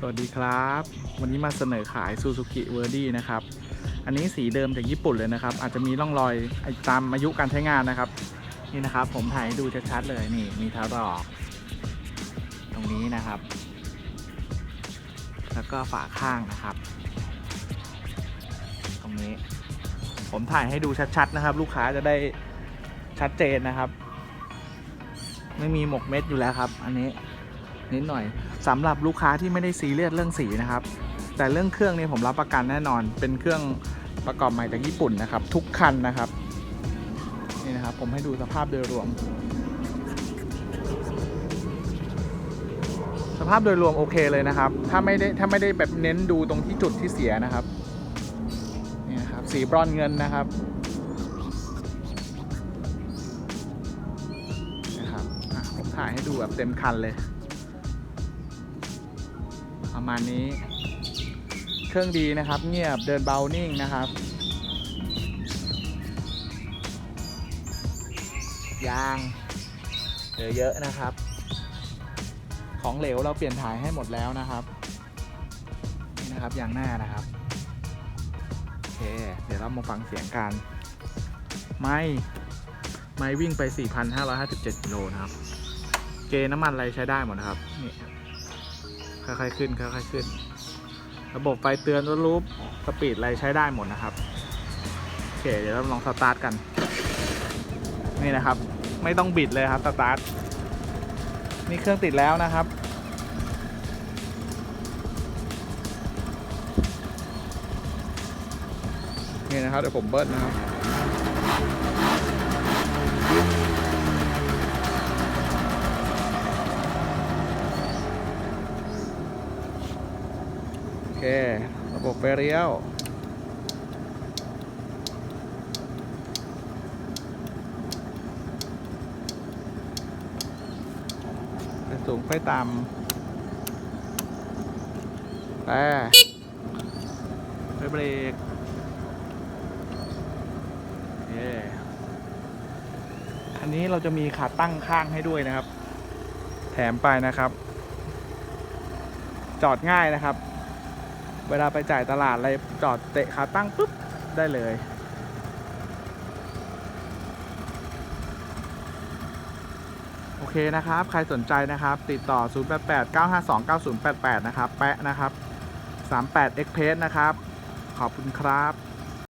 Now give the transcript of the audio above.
สวัสดีครับ วันนี้มาเสนอขาย Suzuki v e r d i นะครับ อันนี้สีเดิมจากญี่ปุ่นเลยนะครับ อาจจะมีร่องรอยตามอายุการใช้งานนะครับ นี่นะครับ ผมถ่ายให้ดูชัดๆเลยนี่มีทารอกตรงนี้นะครับ แล้วก็ฝาข้างนะครับ ตรงนี้ ผมถ่ายให้ดูชัดๆนะครับ ลูกค้าจะได้ชัดเจนนะครับ ไม่มีหมกเม็ดอยู่แล้วครับ อันนี้ นิดหน่อยสำหรับลูกค้าที่ไม่ได้ซีเรียสเรื่องสีนะครับ แต่เรื่องเครื่องนี่ผมรับประกันแน่นอน เป็นเครื่องประกอบใหม่จากญี่ปุ่นนะครับ ทุกคันนะครับนี่นะครับ ผมให้ดูสภาพโดยรวม สภาพโดยรวมโอเคเลยนะครับ ถ้าไม่ได้ถ้าไม่ได้แบบเน้นดูตรงที่จุดที่เสียนะครับนี่นะครับสีบรอนเงินนะครับนะครับผมถ่ายให้ดูแบบเต็มคันเลย ประมาณนี้ เครื่องดีนะครับ เงียบเดินเบานิ่งนะครับ ยางเหลือเยอะนะครับ ของเหลวเราเปลี่ยนถ่ายให้หมดแล้วนะครับ นี่นะครับยางหน้านะครับโอเค เดี๋ยวเรามาฟังเสียงกัน ไม่ไม่วิ่งไป 4,557กิโลนะครับ เกน้ำมันอะไรใช้ได้หมดนะครับ นี่ ค่อยๆขึ้นค่อยๆขึ้น ระบบไฟเตือนรถรูปสปีดอะไรใช้ได้หมดนะครับ โอเค เดี๋ยวเราลองสตาร์ทกัน นี่นะครับ ไม่ต้องบิดเลยครับสตาร์ทนี่เครื่องติดแล้วนะครับนี่นะครับเดี๋ยวผมเบิ้ลนะครับ โอเค ระบบไฟเลี้ยวไฟสูงไฟต่ำแต่ไฟเบรกโอเคอันนี้เราจะมีขาตั้งข้างให้ด้วยนะครับ แถมไปนะครับ จอดง่ายนะครับ เวลาไปจ่ายตลาดอะไรจอดเตะขาตั้งปุ๊บ ได้เลย โอเคนะครับ ใครสนใจนะครับ ติดต่อ 088 952 9088 นะครับ แปะนะครับ 38 Express นะครับ ขอบคุณครับ